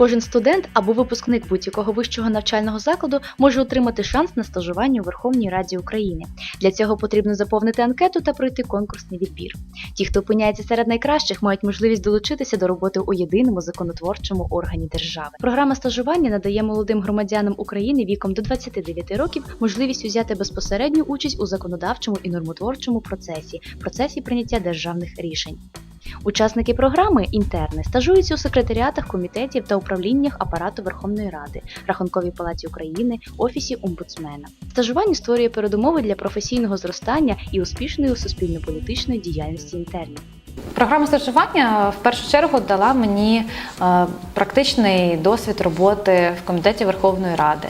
Кожен студент або випускник будь-якого вищого навчального закладу може отримати шанс на стажування у Верховній Раді України. Для цього потрібно заповнити анкету та пройти конкурсний відбір. Ті, хто опиняється серед найкращих, мають можливість долучитися до роботи у єдиному законотворчому органі держави. Програма стажування надає молодим громадянам України віком до 29 років можливість взяти безпосередню участь у законодавчому і нормотворчому процесі, процесі прийняття державних рішень. Учасники програми інтерни стажуються у секретаріатах комітетів та управліннях апарату Верховної Ради, Рахунковій палаті України, офісі омбудсмена. Стажування створює передумови для професійного зростання і успішної суспільно-політичної діяльності інтернів. Програма стажування в першу чергу дала мені е, практичний досвід роботи в комітеті Верховної Ради,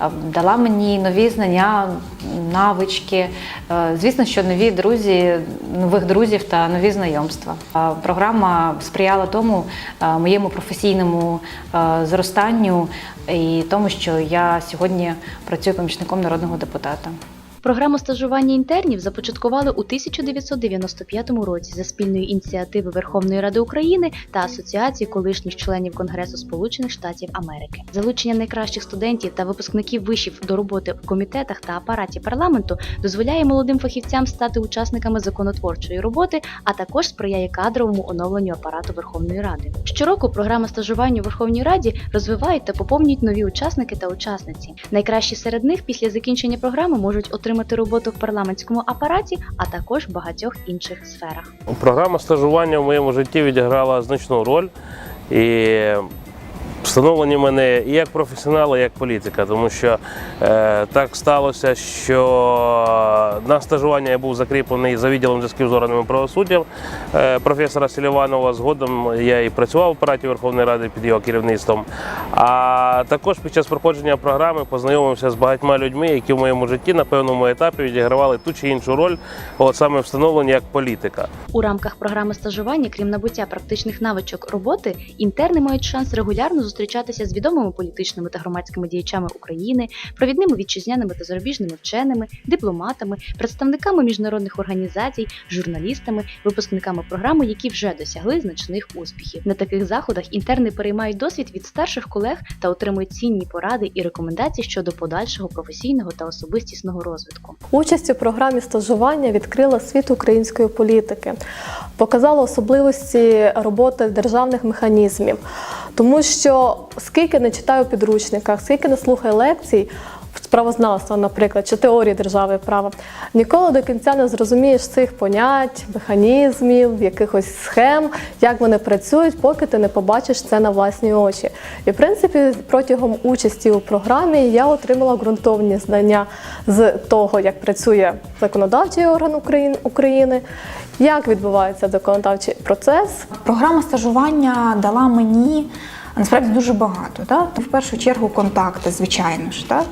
е, дала мені нові знання, навички. е, Звісно, що нові друзі, нових друзів та нові знайомства. Програма сприяла тому моєму професійному зростанню і тому, що я сьогодні працюю помічником народного депутата. Програму стажування інтернів започаткували у 1995 році за спільної ініціативи Верховної Ради України та Асоціації колишніх членів Конгресу Сполучених Штатів Америки. Залучення найкращих студентів та випускників вишів до роботи в комітетах та апараті парламенту дозволяє молодим фахівцям стати учасниками законотворчої роботи, а також сприяє кадровому оновленню апарату Верховної Ради. Щороку програма стажування у Верховній Раді розвивають та поповнюють нові учасники та учасниці. Найкращі серед них після закінчення програми можуть отримати роботу в парламентському апараті, а також в багатьох інших сферах. Програма стажування в моєму житті відіграла значну роль і встановлені мене і як професіонала, і як політика, тому що е, так сталося, що на стажування я був закріплений за відділом зв'язків з органами правосуддя е, професора Селіванова. Згодом я і працював в апараті Верховної Ради під його керівництвом. А також під час проходження програми познайомився з багатьма людьми, які в моєму житті на певному етапі відігравали ту чи іншу роль, от саме встановлені як політика. У рамках програми стажування, крім набуття практичних навичок роботи, інтерни мають шанс регулярно зустрічатися з відомими політичними та громадськими діячами України, провідними вітчизняними та зарубіжними вченими, дипломатами, представниками міжнародних організацій, журналістами, випускниками програми, які вже досягли значних успіхів. На таких заходах інтерни переймають досвід від старших колег та отримують цінні поради і рекомендації щодо подальшого професійного та особистісного розвитку. Участь у програмі стажування відкрила світ української політики, показала особливості роботи державних механізмів. Тому що скільки не читаю підручниках, скільки не слухаю лекцій, правознавства, наприклад, чи теорії держави права, ніколи до кінця не зрозумієш цих понять, механізмів, якихось схем, як вони працюють, поки ти не побачиш це на власні очі. І в принципі, протягом участі у програмі я отримала ґрунтовні знання з того, як працює законодавчий орган України, як відбувається законодавчий процес, Програма стажування дала мені. Насправді дуже багато, да? в першу чергу контакти, звичайно ж, да?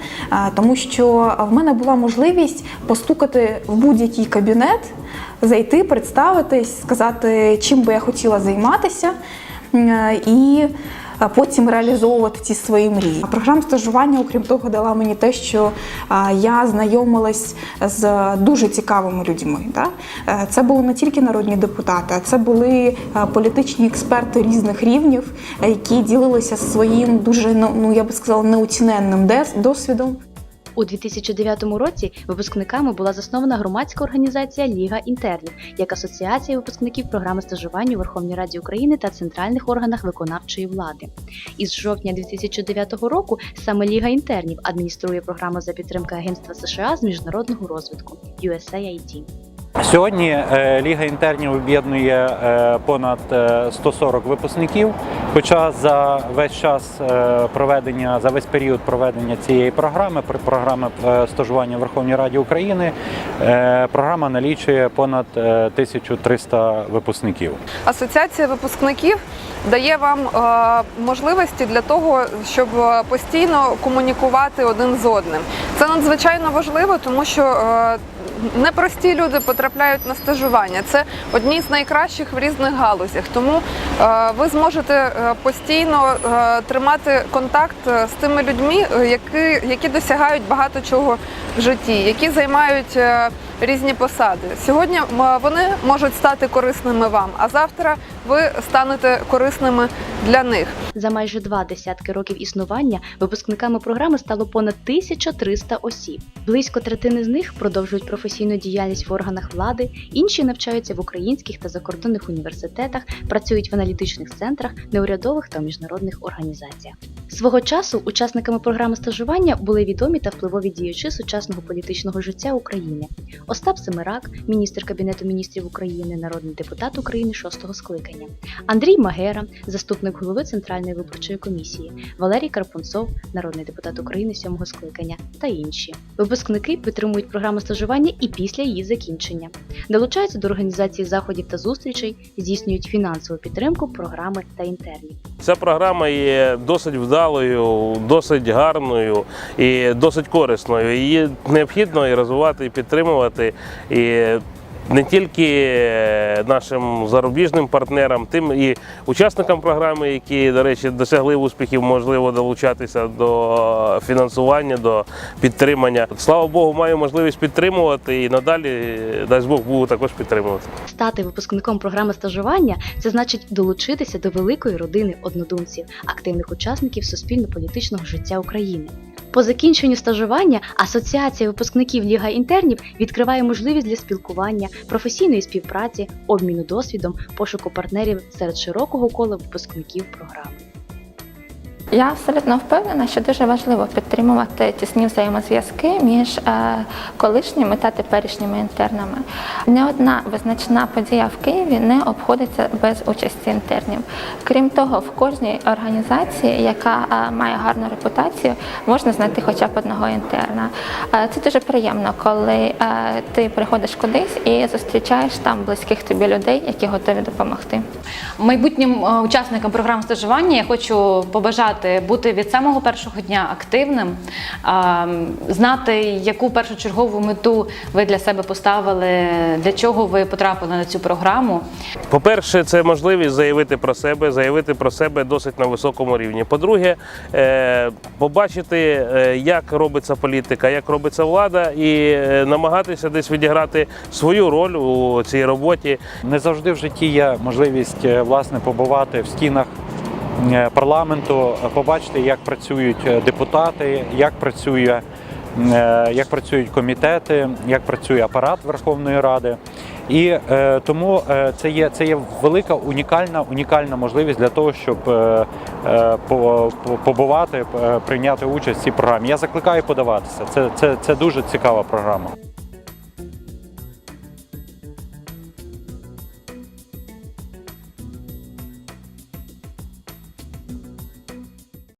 Тому що в мене була можливість постукати в будь-який кабінет, зайти, представитись, сказати, чим би я хотіла займатися, і а потім реалізовувати ці свої мрії. Програма стажування, окрім того, дала мені те, що я знайомилась з дуже цікавими людьми. Е, Це були не тільки народні депутати, а це були е, політичні експерти різних рівнів, які ділилися своїм дуже ну ну, я би сказала неоціненним досвідом. У 2009 році випускниками була заснована громадська організація Ліга інтернів як асоціація випускників програми стажування у Верховній Раді України та центральних органах виконавчої влади. Із жовтня 2009 року саме Ліга інтернів адмініструє програму за підтримки Агентства США з міжнародного розвитку USAID. Сьогодні е, Ліга інтернів об'єднує е, понад е, 140 випускників. Хоча за весь час е, проведення, за весь період проведення цієї програми, пр- програми е, стажування в Верховній Раді України, е, програма налічує понад е, 1300 випускників. Асоціація випускників дає вам е, можливості для того, щоб е, постійно комунікувати один з одним. Це надзвичайно важливо, тому що е, непрості люди потрапляють на стажування. Це одні з найкращих в різних галузях. Тому е, ви зможете е, постійно е, тримати контакт з тими людьми, які, які досягають багато чого в житті, які займають. Різні посади. Сьогодні вони можуть стати корисними вам, а завтра ви станете корисними для них. За майже два десятки років існування випускниками програми стало понад 1300 осіб. Близько третини з них продовжують професійну діяльність в органах влади, інші навчаються в українських та закордонних університетах, працюють в аналітичних центрах, неурядових та міжнародних організаціях. Свого часу учасниками програми стажування були відомі та впливові діячі сучасного політичного життя України. Остап Семирак, міністр Кабінету міністрів України, народний депутат України шостого скликання, Андрій Магера, заступник голови Центральної виборчої комісії, Валерій Карпунцов, народний депутат України сьомого скликання та інші. Випускники підтримують програму стажування і після її закінчення, долучаються до організації заходів та зустрічей, здійснюють фінансову підтримку програми та інтернів. Ця програма є досить вдалою, досить гарною і досить корисною. Її необхідно і розвивати, і підтримувати. І не тільки нашим зарубіжним партнерам, тим і учасникам програми, які, до речі, досягли успіхів, можливо долучатися до фінансування, до підтримання. Слава Богу, маю можливість підтримувати і надалі, дасть Бог, буду також підтримувати. Стати випускником програми стажування це значить долучитися до великої родини однодумців, активних учасників суспільно-політичного життя України. По закінченню стажування Асоціація випускників Ліга інтернів відкриває можливість для спілкування, професійної співпраці, обміну досвідом, пошуку партнерів серед широкого кола випускників програми. Я абсолютно впевнена, що дуже важливо підтримувати тісні взаємозв'язки між е, колишніми та теперішніми інтернами. Ні одна визначна подія в Києві не обходиться без участі інтернів. Крім того, в кожній організації, яка е, має гарну репутацію, можна знайти хоча б одного інтерна. Е, Це дуже приємно, коли ти приходиш кудись і зустрічаєш там близьких тобі людей, які готові допомогти. Майбутнім учасникам програми стажування я хочу побажати бути від самого першого дня активним, а, знати, яку першочергову мету ви для себе поставили, для чого ви потрапили на цю програму. По-перше, це можливість заявити про себе, заявити про себе досить на високому рівні. По-друге, е, побачити, е, як робиться політика, як робиться влада, і е, намагатися десь відіграти свою роль у цій роботі. Не завжди в житті є можливість власне побувати в стінах парламенту, е, побачити, як працюють е, депутати, як працює. е, Як працюють комітети, як працює апарат Верховної Ради, і е, тому е, це є це є велика унікальна унікальна можливість для того, щоб е, е, по- по- побувати, е, прийняти участь в цій програмі. Я закликаю подаватися. Це, це, це дуже цікава програма.